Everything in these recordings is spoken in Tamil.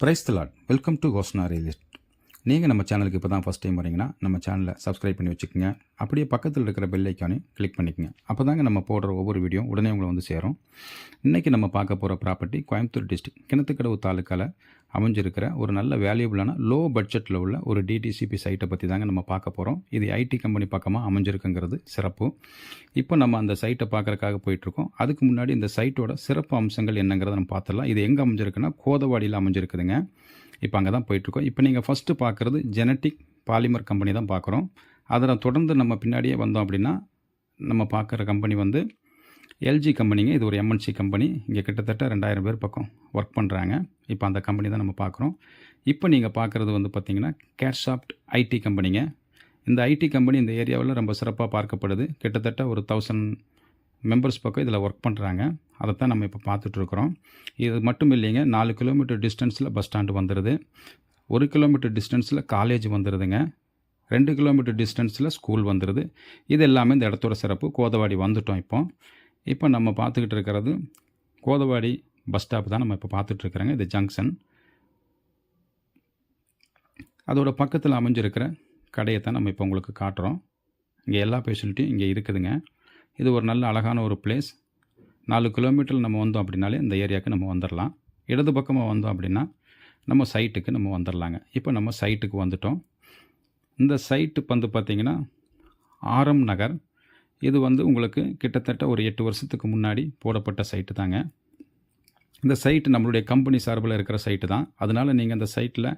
பிரைஸ் தலாட் வெல்கம் டு கோஸ்னா ரியல் எஸ்டேட் நீங்கள் நம்ம சேனலுக்கு இப்போ தான் ஃபஸ்ட் டைம் வரீங்கன்னா நம்ம சேனலை சப்ஸ்கிரைப் பண்ணி வச்சுக்கோங்க. அப்படியே பக்கத்தில் இருக்கிற பெல் ஐக்கானையும் கிளிக் பண்ணிக்கோங்க. அப்போ தாங்க நம்ம போடுற ஒவ்வொரு வீடியோ உடனே உங்களை வந்து சேரும். இன்றைக்கி நம்ம பார்க்க போகிற ப்ராப்பர்ட்டி கோயம்புத்தூர் டிஸ்ட்ரிக் கிணத்துக்கடவு தாலுக்காவில் அமைஞ்சிருக்கிற ஒரு நல்ல வேல்யூபிளான லோ பட்ஜெட்டில் உள்ள ஒரு டிடிசிபி சைட்டை பற்றி தாங்க நம்ம பார்க்க போகிறோம் இது ஐடி கம்பெனி பக்கமாக அமைஞ்சிருக்குங்கிறது சிறப்பு. இப்போ நம்ம அந்த சைட்டை பார்க்குறக்காக போயிட்டுருக்கோம். அதுக்கு முன்னாடி இந்த சைட்டோட சிறப்பு அம்சங்கள் என்னங்கிறத நம்ம பார்த்துடலாம். இது எங்கே அமைஞ்சிருக்குன்னா கோதவாடியில் அமைஞ்சிருக்குதுங்க. இப்போ அங்கே தான் போயிட்டுருக்கோம். இப்போ நீங்கள் ஃபஸ்ட்டு பார்க்குறது ஜெனட்டிக் பாலிமர் கம்பெனி தான் பார்க்குறோம். அதில் தொடர்ந்து நம்ம பின்னாடியே வந்தோம் அப்படின்னா நம்ம பார்க்குற கம்பெனி வந்து எல்ஜி கம்பெனிங்க இது ஒரு எம்என்சி கம்பெனி இங்கே கிட்டத்தட்ட ரெண்டாயிரம் பேர் பக்கம் ஒர்க் பண்ணுறாங்க இப்போ அந்த கம்பெனி தான் நம்ம பார்க்குறோம். இப்போ நீங்கள் பார்க்குறது வந்து பார்த்திங்கன்னா கேட்சாப்ட் ஐடி கம்பெனிங்க இந்த ஐடி கம்பெனி இந்த ஏரியாவில் ரொம்ப சிறப்பாக பார்க்கப்படுது. கிட்டத்தட்ட ஒரு தௌசண்ட் மெம்பர்ஸ் பக்கம் இதில் ஒர்க் பண்ணுறாங்க அதை தான் நம்ம இப்போ பார்த்துட்ருக்குறோம். இது மட்டும் இல்லைங்க நாலு கிலோமீட்டர் டிஸ்டன்ஸில் பஸ் ஸ்டாண்டு வந்துடுது ஒரு கிலோமீட்டர் டிஸ்டன்ஸில் காலேஜ் வந்துடுதுங்க ரெண்டு கிலோமீட்டர் டிஸ்டன்ஸில் ஸ்கூல் வந்துடுது இது எல்லாமே இந்த இடத்தோட சிறப்பு. கோதவாடி வந்துட்டோம் இப்போ. இப்போ நம்ம பார்த்துக்கிட்டு இருக்கிறது கோதவாடி பஸ் ஸ்டாப் தான் நம்ம இப்போ பார்த்துட்ருக்குறோங்க. இது ஜங்ஷன் அதோட பக்கத்தில் அமைஞ்சிருக்கிற கடையை தான் நம்ம இப்போ உங்களுக்கு காட்டுறோம். இங்கே எல்லா ஃபெசிலிட்டியும் இங்கே இருக்குதுங்க. இது ஒரு நல்ல அழகான ஒரு பிளேஸ் நாலு கிலோமீட்டர் நம்ம வந்தோம் அப்படின்னாலே இந்த ஏரியாவுக்கு நம்ம வந்துடலாம் இடது பக்கமாக வந்தோம் அப்படின்னா நம்ம சைட்டுக்கு நம்ம வந்துடலாங்க இப்போ நம்ம சைட்டுக்கு வந்துட்டோம். இந்த சைட்டு வந்து பார்த்திங்கன்னா ஆரம் நகர். இது வந்து உங்களுக்கு கிட்டத்தட்ட ஒரு எட்டு வருஷத்துக்கு முன்னாடி போடப்பட்ட சைட்டு தாங்க. இந்த சைட்டு நம்மளுடைய கம்பெனி சார்பில் இருக்கிற சைட்டு தான். அதனால் நீங்கள் அந்த சைட்டில்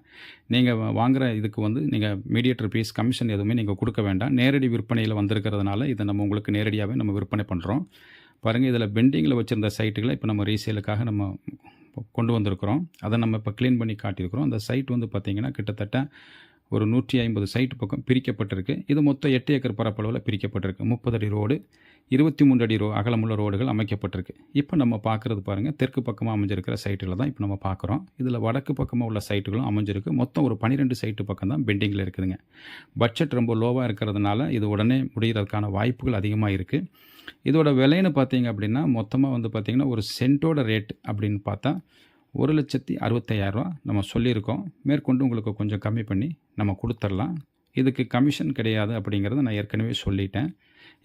நீங்கள் வாங்குகிற இதுக்கு வந்து நீங்கள் மீடியேட்டர் ஃபீஸ் கமிஷன் எதுவுமே நீங்கள் கொடுக்க வேண்டாம். நேரடி விற்பனையில் வந்திருக்கிறதுனால இதை நம்ம உங்களுக்கு நேரடியாகவே நம்ம விற்பனை பண்ணுறோம். பாருங்கள் இதில் பெண்டிங்கில் வச்சுருந்த சைட்டுகளை இப்போ நம்ம ரீசேலுக்காக நம்ம கொண்டு வந்திருக்கிறோம். அதை நம்ம இப்போ க்ளீன் பண்ணி காட்டியிருக்கிறோம். அந்த சைட் வந்து பார்த்திங்கன்னா கிட்டத்தட்ட ஒரு நூற்றி ஐம்பது சைட்டு பக்கம் பிரிக்கப்பட்டிருக்கு. இது மொத்தம் எட்டு ஏக்கர் பரப்பளவில் பிரிக்கப்பட்டிருக்கு. முப்பது அடி ரோடு இருபத்தி மூன்று அடி ரோ அகலமுள்ள ரோடுகள் அமைக்கப்பட்டிருக்கு. இப்போ நம்ம பார்க்குறது பாருங்கள் தெற்கு பக்கமாக அமைஞ்சிருக்கிற சைட்டுகளை தான் இப்போ நம்ம பார்க்குறோம் இதில் வடக்கு பக்கமாக உள்ள சைட்டுகளும் அமைஞ்சிருக்கு. மொத்தம் ஒரு பன்னிரெண்டு சைட்டு பக்கம் தான் பெண்டிங்கில் இருக்குதுங்க. பட்ஜெட் ரொம்ப லோவாக இருக்கிறதுனால இது உடனே முடிகிறதுக்கான வாய்ப்புகள் அதிகமாக இருக்குது இதோட விலைன்னு பார்த்தீங்க அப்படின்னா மொத்தமாக வந்து பார்த்திங்கன்னா ஒரு சென்ட்டோட ரேட் அப்படின்னு பார்த்தா ஒரு லட்சத்தி அறுபத்தையாயிரரூவா நம்ம சொல்லியிருக்கோம். மேற்கொண்டு உங்களுக்கு கொஞ்சம் கம்மி பண்ணி நம்ம கொடுத்துர்லாம் இதுக்கு கமிஷன் கிடையாது அப்படிங்கிறத நான் ஏற்கனவே சொல்லிட்டேன்.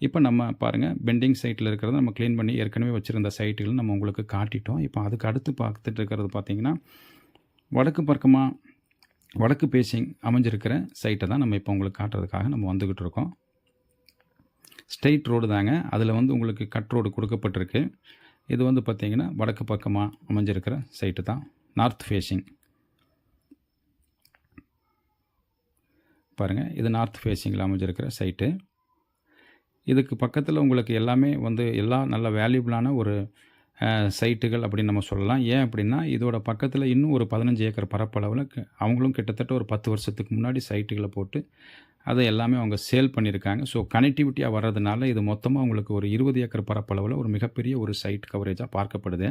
இப்போ நம்ம பாருங்கள் பெண்டிங் சைட்டில் இருக்கிறத நம்ம க்ளீன் பண்ணி ஏற்கனவே வச்சுருந்த சைட்டுகள் நம்ம உங்களுக்கு காட்டிட்டோம். இப்போ அதுக்கு அடுத்து பார்த்துட்டு இருக்கிறது பார்த்திங்கன்னா வடக்கு பக்கமாக வடக்கு பேசிங் அமைஞ்சிருக்கிற சைட்டை தான் நம்ம இப்போ உங்களுக்கு காட்டுறதுக்காக நம்ம வந்துக்கிட்டு இருக்கோம். ஸ்ட்ரெயிட் ரோடு தாங்க. அதில் வந்து உங்களுக்கு கட் ரோடு கொடுக்கப்பட்டிருக்கு. இது வந்து பார்த்திங்கன்னா வடக்கு பக்கமாக அமைஞ்சிருக்கிற சைட்டு தான். நார்த் ஃபேஸிங் பாருங்கள் இது நார்த் ஃபேஸிங்கில் அமைஞ்சிருக்கிற சைட்டு இதுக்கு பக்கத்தில் உங்களுக்கு எல்லாமே வந்து எல்லா நல்ல வேல்யூபிளான ஒரு சைட்டுகள் அப்படின்னு நம்ம சொல்லலாம். ஏன் அப்படின்னா இதோட பக்கத்தில் இன்னும் ஒரு பதினஞ்சு ஏக்கர் பரப்பளவில் அவங்களும் கிட்டத்தட்ட ஒரு பத்து வருஷத்துக்கு முன்னாடி சைட்டுகளை போட்டு அதை எல்லாமே அவங்க சேல் பண்ணியிருக்காங்க. ஸோ கனெக்டிவிட்டியாக வர்றதுனால இது மொத்தமாக அவங்களுக்கு ஒரு இருபது ஏக்கர் பரப்பளவில் ஒரு மிகப்பெரிய ஒரு சைட் கவரேஜாக பார்க்கப்படுது.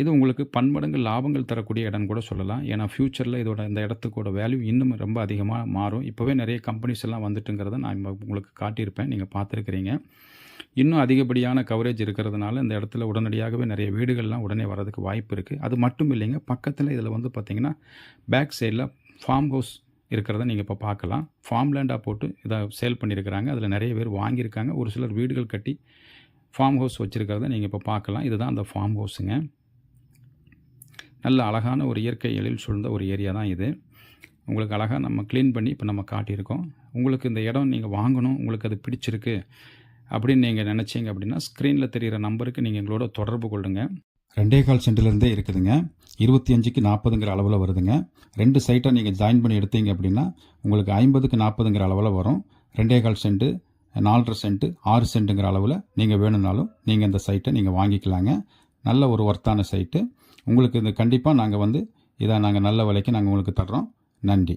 இது உங்களுக்கு பன்மடங்கு லாபங்கள் தரக்கூடிய இடம் கூட சொல்லலாம். ஏன்னா ஃப்யூச்சரில் இதோட இந்த இடத்துக்கோட வேல்யூ இன்னும் ரொம்ப அதிகமாக மாறும். இப்போவே நிறைய கம்பெனிஸ் எல்லாம் வந்துட்டுங்கிறத நான் உங்களுக்கு காட்டியிருப்பேன். நீங்கள் பார்த்துருக்குறீங்க. இன்னும் அதிகப்படியான கவரேஜ் இருக்கிறதுனால இந்த இடத்துல உடனடியாகவே நிறைய வீடுகள்லாம் உடனே வரதுக்கு வாய்ப்பு இருக்குது அது மட்டும் இல்லைங்க பக்கத்தில் இதில் வந்து பார்த்திங்கன்னா பேக் சைடில் ஃபார்ம் ஹவுஸ் இருக்கிறத நீங்கள் இப்போ பார்க்கலாம். ஃபார்ம் லேண்டாக போட்டு இதை சேல் பண்ணியிருக்கிறாங்க. அதில் நிறைய பேர் வாங்கியிருக்காங்க. ஒரு சிலர் வீடுகள் கட்டி ஃபார்ம் ஹவுஸ் வச்சுருக்கிறத நீங்கள் இப்போ பார்க்கலாம். இதுதான் அந்த ஃபார்ம் ஹவுஸுங்க நல்ல அழகான ஒரு இயற்கை எழில் சூழ்ந்த ஒரு ஏரியா தான் இது. உங்களுக்கு அழகாக நம்ம க்ளீன் பண்ணி இப்போ நம்ம காட்டியிருக்கோம். உங்களுக்கு இந்த இடம் நீங்கள் வாங்கணும் உங்களுக்கு அது பிடிச்சிருக்கு அப்படின்னு நீங்கள் நினச்சிங்க அப்படின்னா ஸ்க்ரீனில் தெரிகிற நம்பருக்கு நீங்கள் எங்களோட தொடர்பு கொள்ளுங்கள் ரெண்டே கால் சென்டிலேருந்தே இருக்குதுங்க. இருபத்தி அஞ்சுக்கு நாற்பதுங்கிற அளவில் வருதுங்க. ரெண்டு சைட்டை நீங்கள் ஜாயின் பண்ணி எடுத்தீங்க அப்படின்னா உங்களுக்கு ஐம்பதுக்கு நாற்பதுங்கிற அளவில் வரும். ரெண்டே கால் சென்ட்டு நாலரை சென்ட்டு ஆறு சென்ட்டுங்கிற அளவில் நீங்கள் வேணும்னாலும் நீங்கள் இந்த சைட்டை நீங்கள் வாங்கிக்கலாங்க. நல்ல ஒரு ஒர்த்தான சைட்டு உங்களுக்கு இந்த கண்டிப்பாக நாங்கள் வந்து இதை நாங்கள் நல்ல விலைக்கு நாங்கள் உங்களுக்கு தர்றோம். நன்றி.